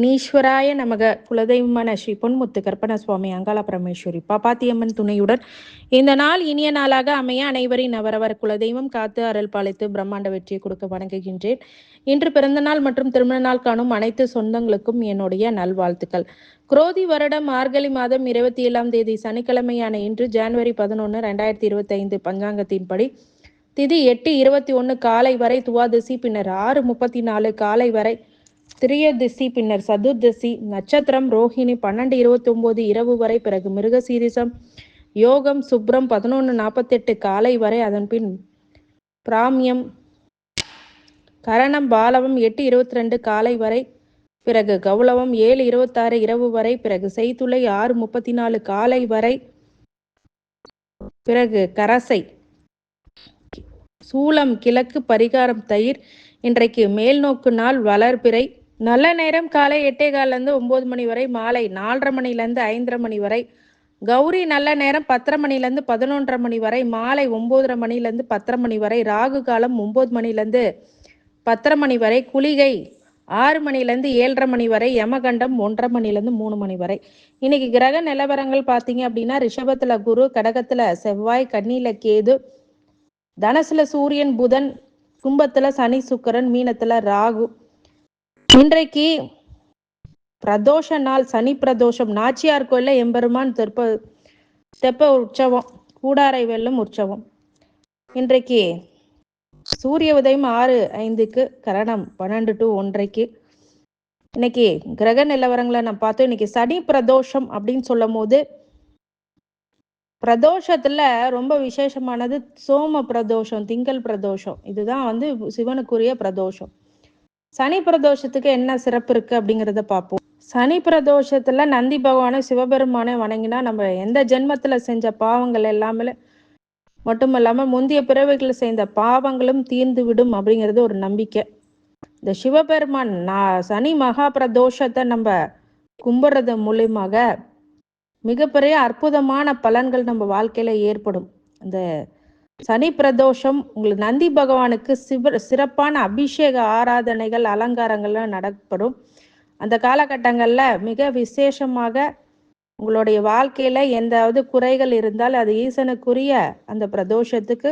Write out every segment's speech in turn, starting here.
விக்னேஸ்வராய நமக குலதெய்வமான ஸ்ரீ பொன்முத்து கற்பன சுவாமி அங்காள பரமேஸ்வரி பாப்பாத்தியம்மன் துணையுடன் இந்த நாள் இனிய நாளாக அமைய அனைவரின் அவரவர் குலதெய்வம் காத்து அருள் பாலித்து பிரம்மாண்ட வெற்றியை கொடுக்க வணங்குகின்றேன். இன்று பிறந்தநாள் மற்றும் திருமண நாள் காணும் அனைத்து சொந்தங்களுக்கும் என்னுடைய நல்வாழ்த்துக்கள். குரோதி வருடம் மார்கழி மாதம் இருபத்தி ஏழாம் தேதி சனிக்கிழமையான இன்று ஜனவரி பதினொன்று ரெண்டாயிரத்தி இருபத்தி ஐந்து பஞ்சாங்கத்தின்படி திதி எட்டு இருபத்தி ஒன்று காலை வரை துவாதசி பின்னர் ஆறு முப்பத்தி நாலு காலை வரை திரியதிசி பின்னர் சதுர்தசி நட்சத்திரம் ரோஹிணி பன்னெண்டு இருபத்தி ஒன்பது இரவு வரை பிறகு மிருகசீரிசம். யோகம் சுப்ரம் பதினொன்று நாற்பத்தெட்டு காலை வரை அதன் பின் பிராமியம். கரணம் பாலவம் எட்டு இருபத்தி ரெண்டு காலை வரை பிறகு கௌளவம் ஏழு இருபத்தாறு இரவு வரை பிறகு செய்துளை ஆறு முப்பத்தி நாலு காலை வரை பிறகு கரசை. சூளம் கிழக்கு பரிகாரம் தயிர் இன்றைக்கு மேல்நோக்கு நாள் வளர்பிறை நல்ல நேரம் காலை எட்டே காலிலேருந்து ஒம்பது மணி வரை மாலை நாலரை மணிலேருந்து ஐந்தரை மணி வரை. கௌரி நல்ல நேரம் பத்தரை மணிலேருந்து பதினொன்றரை மணி வரை மாலை ஒம்போதரை மணிலேருந்து பத்தரை மணி வரை ராகு காலம் ஒம்பது மணிலேருந்து பத்தரை மணி வரை குளிகை ஆறு மணிலேருந்து ஏழரை மணி வரை யமகண்டம் ஒன்றரை மணிலேருந்து மூணு மணி வரை. இன்னைக்கு கிரக நிலவரங்கள் பார்த்தீங்க அப்படின்னா ரிஷபத்தில் குரு கடகத்தில் செவ்வாய் கன்னியில் கேது தனசுல சூரியன் புதன் கும்பத்தில் சனி சுக்கரன் மீனத்தில் ராகு. இன்றைக்கு பிரதோஷ நாள் சனி பிரதோஷம் நாச்சியார் கோயில எம்பெருமான் தெப்ப தெப்ப உற்சவம் கூடாரை வெல்லும் உற்சவம். இன்றைக்கு சூரிய உதயம் ஆறு ஐந்துக்கு கரணம் பன்னெண்டு டு ஒன்றைக்கு. இன்னைக்கு கிரக நிலவரங்களை நான் பார்த்தோம். இன்னைக்கு சனி பிரதோஷம் அப்படின்னு சொல்லும் போது பிரதோஷத்துல ரொம்ப விசேஷமானது சோம பிரதோஷம் திங்கள் பிரதோஷம். இதுதான் வந்து சிவனுக்குரிய பிரதோஷம். சனி பிரதோஷத்துக்கு என்ன சிறப்பு இருக்கு அப்படிங்கிறத பார்ப்போம். சனி பிரதோஷத்துல நந்தி பகவானை சிவபெருமானை வணங்கினா நம்ம எந்த ஜென்மத்துல செஞ்ச பாவங்கள் எல்லாமே மட்டும் இல்லாம முந்தைய பிறவைகள் செய்த பாவங்களும் தீர்ந்து விடும் அப்படிங்கிறது ஒரு நம்பிக்கை. இந்த சிவபெருமான் நான் சனி மகா பிரதோஷத்தை நம்ம கும்பிடுறது மூலியமாக மிகப்பெரிய அற்புதமான பலன்கள் நம்ம வாழ்க்கையில ஏற்படும். இந்த சனி பிரதோஷம் உங்களுக்கு நந்தி பகவானுக்கு சிவ சிறப்பான அபிஷேக ஆராதனைகள் அலங்காரங்கள்லாம் நடப்படும். அந்த காலகட்டங்களில் மிக விசேஷமாக உங்களுடைய வாழ்க்கையில் எந்தாவது குறைகள் இருந்தால் அது ஈசனுக்குரிய அந்த பிரதோஷத்துக்கு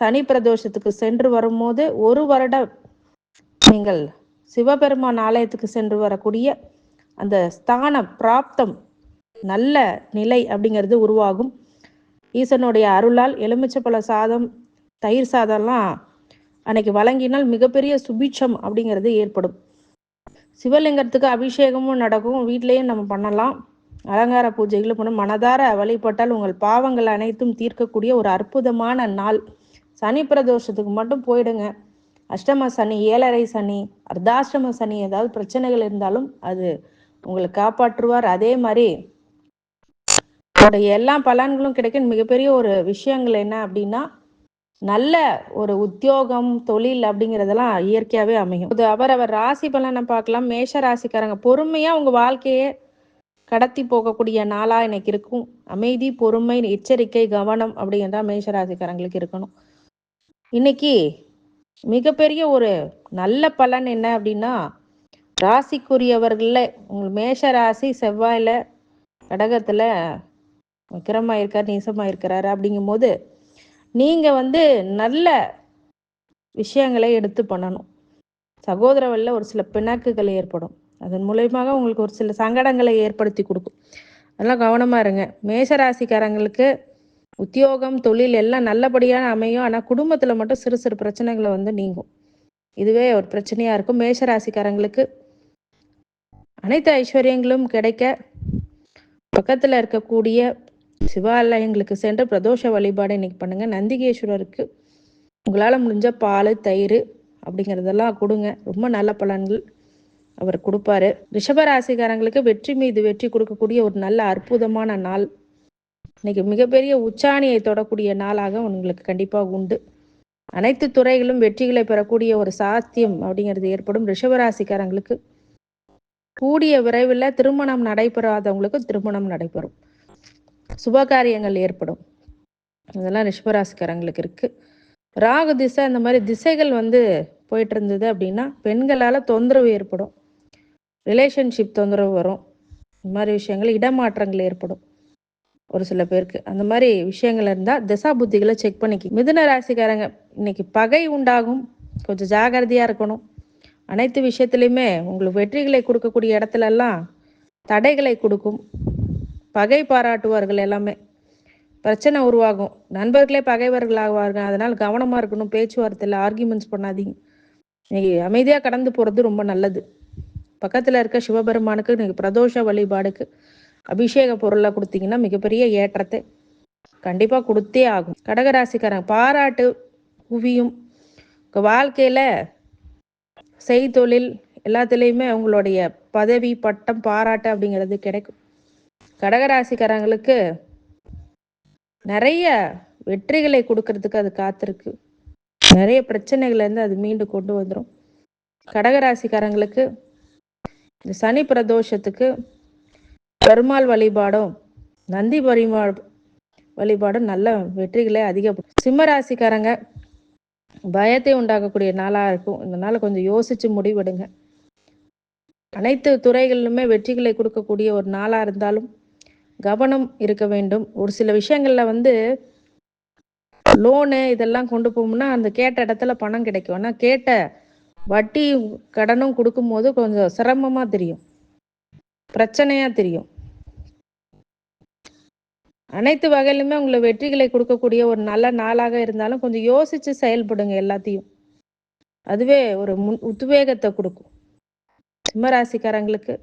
சனி பிரதோஷத்துக்கு சென்று வரும்போது ஒரு வருடம் நீங்கள் சிவபெருமான் ஆலயத்துக்கு சென்று வரக்கூடிய அந்த ஸ்தான பிராப்தம் நல்ல நிலை அப்படிங்கிறது உருவாகும். ஈசனுடைய அருளால் எலுமிச்சப்பழ சாதம் தயிர் சாதம்லாம் அன்னைக்கு வழங்கினால் மிகப்பெரிய சுபிட்சம் அப்படிங்கிறது ஏற்படும். சிவலிங்கத்துக்கு அபிஷேகமும் நடக்கும். வீட்லேயும் நம்ம பண்ணலாம். அலங்கார பூஜைகளும் பண்ண மனதார வழிபட்டால் உங்கள் பாவங்கள் அனைத்தும் தீர்க்கக்கூடிய ஒரு அற்புதமான நாள். சனி பிரதோஷத்துக்கு மட்டும் போயிடுங்க. அஷ்டம சனி ஏழரை சனி அர்த்தாஷ்டம சனி ஏதாவது பிரச்சனைகள் இருந்தாலும் அது உங்களை காப்பாற்றுவார். அதே மாதிரி எல்லா பலன்களும் கிடைக்கும் மிகப்பெரிய ஒரு விஷயங்கள் என்ன அப்படின்னா நல்ல ஒரு உத்தியோகம் தொழில் அப்படிங்கிறதெல்லாம் இயற்கையாகவே அமையும். இது அவரவர் ராசி பலனை பார்க்கலாம். மேஷ ராசிக்காரங்க பொறுமையாக உங்கள் வாழ்க்கையே கடத்தி போகக்கூடிய நாளாக இன்னைக்கு இருக்கும். அமைதி பொறுமை எச்சரிக்கை கவனம் அப்படிங்கிறதா மேஷ ராசிக்காரங்களுக்கு இருக்கணும். இன்னைக்கு மிகப்பெரிய ஒரு நல்ல பலன் என்ன அப்படின்னா ராசிக்குரியவர்களில் உங்கள் மேஷ ராசி செவ்வாயில் கடகத்தில் விக்கிரமாக இருக்கார் நீசமாக இருக்கிறாரு அப்படிங்கும் போது நீங்கள் வந்து நல்ல விஷயங்களை எடுத்து பண்ணணும். சகோதர ஒரு சில பிணக்குகள் ஏற்படும். அதன் மூலயமாக உங்களுக்கு ஒரு சில சங்கடங்களை ஏற்படுத்தி கொடுக்கும். அதெல்லாம் கவனமாக இருங்க. மேசராசிக்காரங்களுக்கு உத்தியோகம் தொழில் எல்லாம் நல்லபடியான அமையும். ஆனால் குடும்பத்தில் மட்டும் சிறு சிறு பிரச்சனைகளை வந்து நீங்கும். இதுவே ஒரு பிரச்சனையாக இருக்கும் மேஷராசிக்காரங்களுக்கு அனைத்து ஐஸ்வர்யங்களும் கிடைக்க பக்கத்தில் இருக்கக்கூடிய சிவாலயங்களுக்கு சென்று பிரதோஷ வழிபாடு இன்னைக்கு பண்ணுங்கள் நந்திகேஸ்வரருக்கு உங்களால் முடிஞ்ச பால் தயிர் அப்படிங்கிறதெல்லாம் கொடுங்க. ரொம்ப நல்ல பலன்கள் அவர் கொடுப்பாரு. ரிஷபராசிக்காரங்களுக்கு வெற்றி மீது வெற்றி கொடுக்கக்கூடிய ஒரு நல்ல அற்புதமான நாள். இன்னைக்கு மிகப்பெரிய உச்சாணியை தொடக்கூடிய நாளாக உங்களுக்கு கண்டிப்பாக உண்டு. அனைத்து துறைகளும் வெற்றிகளை பெறக்கூடிய ஒரு சாத்தியம் அப்படிங்கிறது ஏற்படும் ரிஷபராசிக்காரங்களுக்கு கூடிய விரைவில் திருமணம் நடைபெறாதவங்களுக்கு திருமணம் நடைபெறும். சுபகாரியங்கள் ஏற்படும். இதெல்லாம் ரிஷபராசிக்காரங்களுக்கு இருக்கு. ராகு திசை அந்த மாதிரி திசைகள் வந்து போயிட்டு இருந்தது அப்படின்னா பெண்களால் தொந்தரவு ஏற்படும். ரிலேஷன்ஷிப் தொந்தரவு வரும். இந்த மாதிரி விஷயங்கள் இடமாற்றங்கள் ஏற்படும். ஒரு சில பேருக்கு. அந்த மாதிரி விஷயங்கள் இருந்தால் திசா புத்திகளை செக் பண்ணிக்கி. மிதுன ராசிக்காரங்க இன்னைக்கு பகை உண்டாகும். கொஞ்சம் ஜாகிரதையாக இருக்கணும். அனைத்து விஷயத்துலையுமே உங்களுக்கு வெற்றிகளை கொடுக்கக்கூடிய இடத்துலலாம் தடைகளை கொடுக்கும். பகை பாராட்டுவார்கள் எல்லாமே. பிரச்சனை உருவாகும். நண்பர்களே பகைவர்கள் ஆவார்கள் அதனால் கவனமாக இருக்கணும். பேச்சுவார்த்தையில் ஆர்கியூமெண்ட்ஸ் பண்ணாதீங்க. இன்னைக்கு அமைதியாக கடந்து போகிறது ரொம்ப நல்லது. பக்கத்தில் இருக்க சிவபெருமானுக்கு இன்னைக்கு பிரதோஷ வழிபாடுக்கு அபிஷேக பொருளை கொடுத்தீங்கன்னா மிகப்பெரிய ஏற்றத்தை கண்டிப்பாக கொடுத்தே ஆகும். கடகராசிக்காரங்க பாராட்டு குவியும். வாழ்க்கையில் செய்தொழில் எல்லாத்துலேயுமே அவங்களுடைய பதவி பட்டம் பாராட்டு அப்படிங்கிறது கிடைக்கும். கடகராசிக்காரங்களுக்கு நிறைய வெற்றிகளை கொடுக்கறதுக்கு அது காத்திருக்கு. நிறைய பிரச்சனைகள்லேருந்து அது மீண்டு கொண்டு வந்துடும் கடகராசிக்காரங்களுக்கு இந்த சனி பிரதோஷத்துக்கு பெருமாள் வழிபாடும் நந்தி பரிமா வழிபாடும் நல்ல வெற்றிகளை அதிகப்படும் சிம்ம ராசிக்காரங்க பயத்தை உண்டாக்கக்கூடிய நாளாக இருக்கும். இந்த நாளை கொஞ்சம் யோசிச்சு முடிவெடுங்க. அனைத்து துறைகளிலுமே வெற்றிகளை கொடுக்கக்கூடிய ஒரு நாளாக இருந்தாலும் கவனம் இருக்க வேண்டும். ஒரு சில விஷயங்களில் வந்து லோனு இதெல்லாம் கொண்டு போகணும்னா அந்த கேட்ட இடத்துல பணம் கிடைக்கும். ஆனால் கேட்ட வட்டி கடனும் கொடுக்கும்போது கொஞ்சம் சிரமமாக தெரியும். பிரச்சனையாக தெரியும். அனைத்து வகையிலுமே உங்களை வெற்றிகளை கொடுக்கக்கூடிய ஒரு நல்ல நாளாக இருந்தாலும் கொஞ்சம் யோசித்து செயல்படுங்க எல்லாத்தையும். அதுவே ஒரு முன் உத்வேகத்தை கொடுக்கும். சிம்மராசிக்காரங்களுக்கு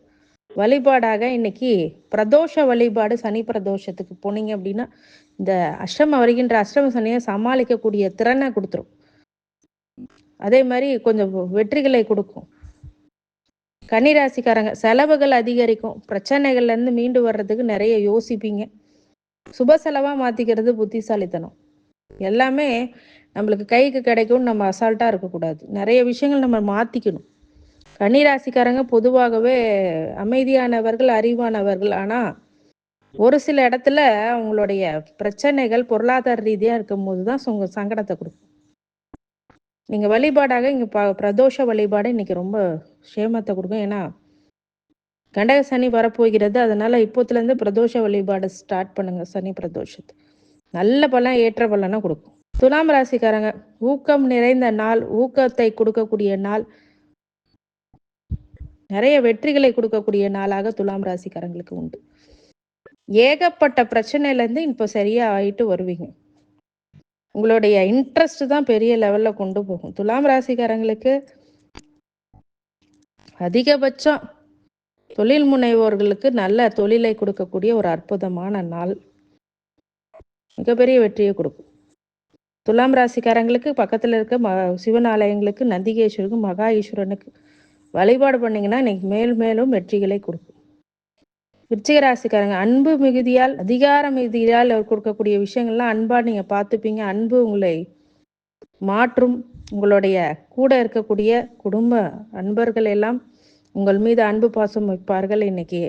வழிபாடாக இன்னைக்கு பிரதோஷ வழிபாடு சனி பிரதோஷத்துக்கு போனீங்க அப்படின்னா இந்த அஷ்டம வருகின்ற அஷ்டம சனியை சமாளிக்கக்கூடிய திறனை கொடுத்துரும். அதே மாதிரி கொஞ்சம் வெற்றிகளை கொடுக்கும். கன்னிராசிக்காரங்க செலவுகள் அதிகரிக்கும். பிரச்சனைகள்லேருந்து மீண்டு வர்றதுக்கு நிறைய யோசிப்பீங்க. சுப செலவாக மாற்றிக்கிறது புத்திசாலித்தனம். எல்லாமே நம்மளுக்கு கைக்கு கிடைக்கும்னு நம்ம அசால்ட்டாக இருக்கக்கூடாது. நிறைய விஷயங்கள் நம்ம மாற்றிக்கணும் கன்னிராசிக்காரங்க பொதுவாகவே அமைதியானவர்கள் அறிவானவர்கள். ஆனா ஒரு சில இடத்துல அவங்களுடைய பிரச்சனைகள் பொருளாதார ரீதியா இருக்கும்போது தான் சொங்க சங்கடத்தை கொடுக்கும். நீங்க வழிபாடாக இங்க ப- பிரதோஷ வழிபாடு இன்னைக்கு ரொம்ப சேமத்தை கொடுக்கும். ஏன்னா கண்டக சனி வரப்போகிறது. அதனால இப்போத்துல இருந்து பிரதோஷ வழிபாடு ஸ்டார்ட் பண்ணுங்க சனி பிரதோஷத்து. நல்ல பலன் ஏற்ற பலனை கொடுக்கும். துலாம் ராசிக்காரங்க ஊக்கம் நிறைந்த நாள் ஊக்கத்தை கொடுக்கக்கூடிய நாள். நிறைய வெற்றிகளை கொடுக்கக்கூடிய நாளாக துலாம் ராசிக்காரங்களுக்கு உண்டு. ஏகப்பட்ட பிரச்சனையில இருந்து இப்போ சரியா ஆயிட்டு வருவீங்க. உங்களுடைய இன்ட்ரெஸ்ட் தான் பெரிய லெவல்ல கொண்டு போகும். துலாம் ராசிக்காரங்களுக்கு அதிகபட்சம் தொழில் முனைவோர்களுக்கு நல்ல தொழிலை கொடுக்கக்கூடிய ஒரு அற்புதமான நாள். மிகப்பெரிய வெற்றியை கொடுக்கும். துலாம் ராசிக்காரங்களுக்கு பக்கத்துல இருக்க ம சிவன் ஆலயங்களுக்கு நந்திகேஸ்வருக்கு மகா ஈஸ்வரனுக்கு வழிபாடு பண்ணீங்கன்னா இன்னைக்கு மேல் மேலும் வெற்றிகளை கொடுக்கும். விருச்சிகராசிக்காரங்க அன்பு மிகுதியால் அதிகார மிகுதியால் அவர் கொடுக்கக்கூடிய விஷயங்கள்லாம் அன்பா நீங்க பார்த்துப்பீங்க. அன்பு உங்களை மாற்றும். உங்களுடைய கூட இருக்கக்கூடிய குடும்ப அன்பர்கள் எல்லாம் உங்கள் மீது அன்பு பாசம் வைப்பார்கள். இன்னைக்கு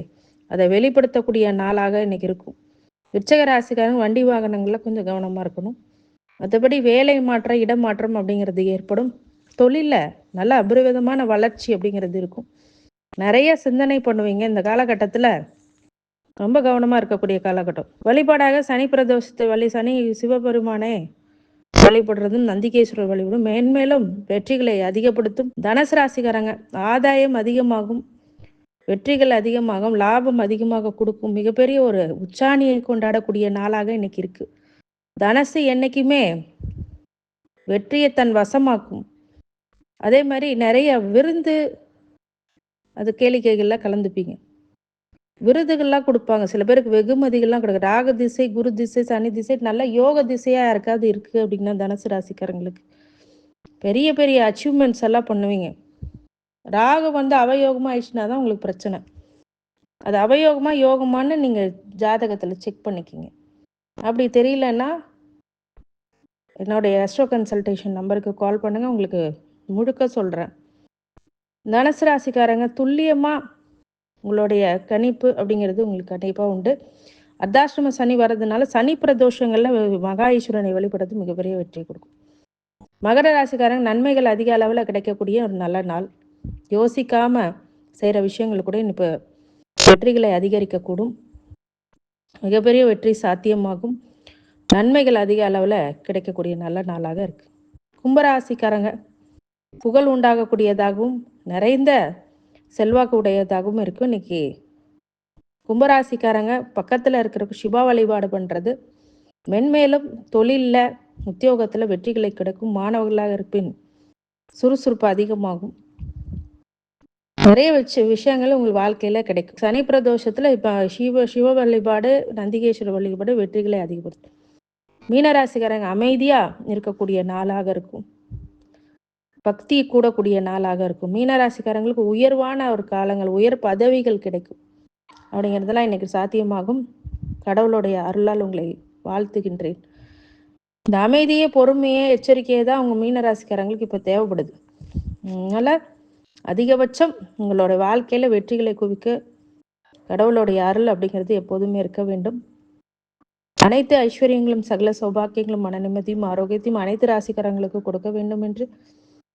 அதை வெளிப்படுத்தக்கூடிய நாளாக இன்னைக்கு இருக்கும். விருச்சக ராசிக்காரங்க வண்டி வாகனங்களில் கொஞ்சம் கவனமாக இருக்கணும். மற்றபடி வேலை மாற்றம் இடமாற்றம் அப்படிங்கிறது ஏற்படும். தொழிலில் நல்ல அபரிவிதமான வளர்ச்சி அப்படிங்கிறது இருக்கும். நிறைய சிந்தனை பண்ணுவீங்க இந்த காலகட்டத்தில். ரொம்ப கவனமாக இருக்கக்கூடிய காலகட்டம். வழிபாடாக சனி பிரதோஷத்தை வழி சனி சிவபெருமானே வழிபடுறதும் நந்திகேஸ்வரர் வழிபடும் மேன்மேலும் வெற்றிகளை அதிகப்படுத்தும் தனுசு ராசிக்காரங்க. ஆதாயம் அதிகமாகும் வெற்றிகள் அதிகமாகும் லாபம் அதிகமாக கொடுக்கும். மிகப்பெரிய ஒரு உச்சாணியை கொண்டாடக்கூடிய நாளாக இன்னைக்கு இருக்கு. தனசு என்னைக்குமே வெற்றியை தன் வசமாக்கும். அதே மாதிரி நிறைய விருந்து அது கேளிக்கைகள்லாம் கலந்துப்பீங்க. விருதுகள்லாம் கொடுப்பாங்க. சில பேருக்கு வெகுமதிகள்லாம் கொடுக்க ராக திசை குரு திசை சனி திசை நல்ல யோக திசையா யாருக்காவது இருக்கு அப்படின்னா தனுசு ராசிக்காரங்களுக்கு. பெரிய பெரிய அச்சீவ்மெண்ட்ஸ் எல்லாம் பண்ணுவீங்க. ராகம் வந்து அவயோகமா ஆயிடுச்சுன்னா தான் உங்களுக்கு பிரச்சனை. அது அவயோகமாக யோகமான்னு நீங்கள் ஜாதகத்தில் செக் பண்ணிக்கிங்க. அப்படி தெரியலன்னா என்னுடைய அஸ்ட்ரோ கன்சல்டேஷன் நம்பருக்கு கால் பண்ணுங்கள் உங்களுக்கு முழுக்க சொல்கிறேன் தனுசு ராசிக்காரங்க துல்லியமாக உங்களுடைய கணிப்பு அப்படிங்கிறது உங்களுக்கு கண்டிப்பாக உண்டு. அர்த்தாசிரம சனி வர்றதுனால சனி பிரதோஷங்களில் மகா ஈஸ்வரனை வழிபடுறது மிகப்பெரிய வெற்றி கொடுக்கும். மகர ராசிக்காரங்க நன்மைகள் அதிக அளவில் கிடைக்கக்கூடிய ஒரு நல்ல நாள். யோசிக்காம செய்கிற விஷயங்கள் கூட இப்போ வெற்றிகளை அதிகரிக்கக்கூடும். மிகப்பெரிய வெற்றி சாத்தியமாகும். நன்மைகள் அதிக அளவில் கிடைக்கக்கூடிய நல்ல நாளாக இருக்குது கும்பராசிக்காரங்க புகழ் உண்டாகக்கூடியதாகவும் நிறைந்த செல்வாக்கு உடையதாகவும் இருக்கும் இன்னைக்கு. கும்பராசிக்காரங்க பக்கத்தில் இருக்கிற சிவா வழிபாடு பண்ணுறது மென்மேலும் தொழிலில் உத்தியோகத்தில் வெற்றிகளை கிடைக்கும் மாணவர்களாக இருப்பின் சுறுசுறுப்பு அதிகமாகும். நிறைய வச்ச விஷயங்கள் உங்கள் வாழ்க்கையில் கிடைக்கும். சனி பிரதோஷத்தில் இப்போ சிவ சிவ வழிபாடு நந்திகேஸ்வர வழிபாடு வெற்றிகளை அதிகப்படுத்தும். மீனராசிக்காரங்க அமைதியாக இருக்கக்கூடிய நாளாக இருக்கும். பக்தி கூடக்கூடிய நாளாக இருக்கும். மீனராசிக்காரங்களுக்கு உயர்வான ஒரு காலங்கள் உயர் பதவிகள் கிடைக்கும். அப்படிங்கிறதெல்லாம் இன்னைக்கு சாத்தியமாகும். கடவுளுடைய அருளால் உங்களை வாழ்த்துகின்றேன். இந்த அமைதியே பொறுமையே எச்சரிக்கையே தான் உங்கள் மீனராசிக்காரங்களுக்கு இப்போ தேவைப்படுது. அதனால் அதிகபட்சம் உங்களோட வாழ்க்கையில் வெற்றிகளை குவிக்க கடவுளுடைய அருள் அப்படிங்கிறது எப்போதுமே இருக்க வேண்டும். அனைத்து ஐஸ்வர்யங்களும் சகல சௌபாக்கியங்களும் மன நிம்மதியும் ஆரோக்கியத்தையும் அனைத்து ராசிக்காரங்களுக்கு கொடுக்க வேண்டும் என்று